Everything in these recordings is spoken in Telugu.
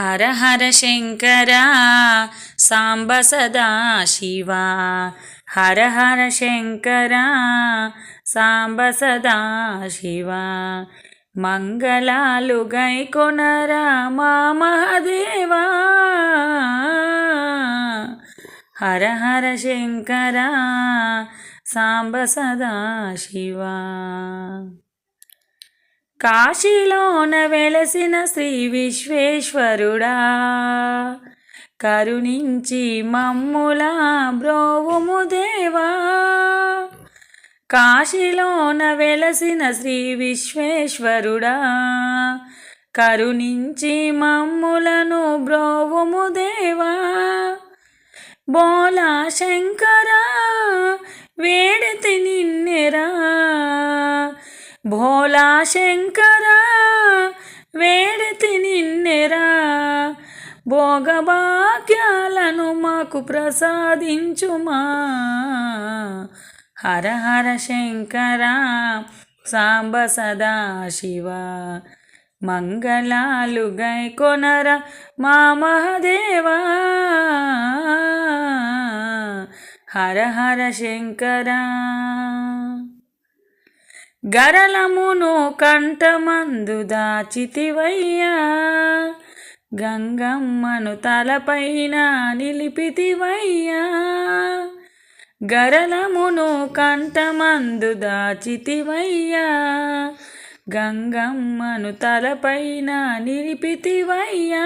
హర హర శంకర సాంబ సదా శివ. హర హర శంకర సాంబ సదా శివ. మంగళాలు గైకొనరా మా మహదేవా. హర హర శంకర సాంబ సదా శివ. కాశీలోన వెలసిన శ్రీ విశ్వేశ్వరుడా. కరుణించి మమ్ముల బ్రోవుము దేవా. కాశీలోన వెలసిన శ్రీ విశ్వేశ్వరుడా. కరుణించి మమ్ములను బ్రోవుము దేవా. బోలా శంకరా వేడితి నిన్నెరా. భోలా శంకర వేడితి నిన్నెరా. భోగభాగ్యాలను మాకు ప్రసాదించుమా. హర హర శంకర సాంబ సదా శివ. మంగళాలు గై కొనర మా మహదేవా. హర హర శంకరా. గరలమును కంఠమందు దాచితివయ్యా. గంగమ్మను తలపైన నిలిపితివయ్యా. గరలమును కంఠమందు దాచితివయ్యా. గంగమ్మను తలపైన నిలిపితివయ్యా.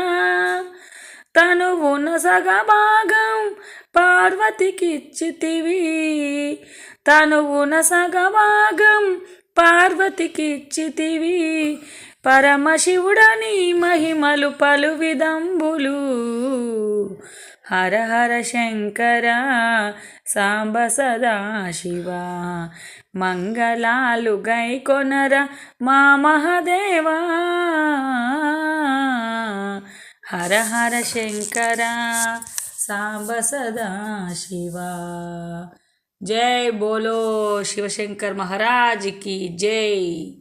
తనువున సగభాగం పార్వతికిచ్చితివి. తనువున సగభాగం పార్వతికిచ్చితివి పరమశివుడని మహిమలు పలు విదంబులు హర హర శంకర సాంబ సదాశివ మంగళాలు గైకొనర మా మహదేవా. హర హర శంకర సాంబ సదా जय बोलो शिवशंकर महाराज की जय।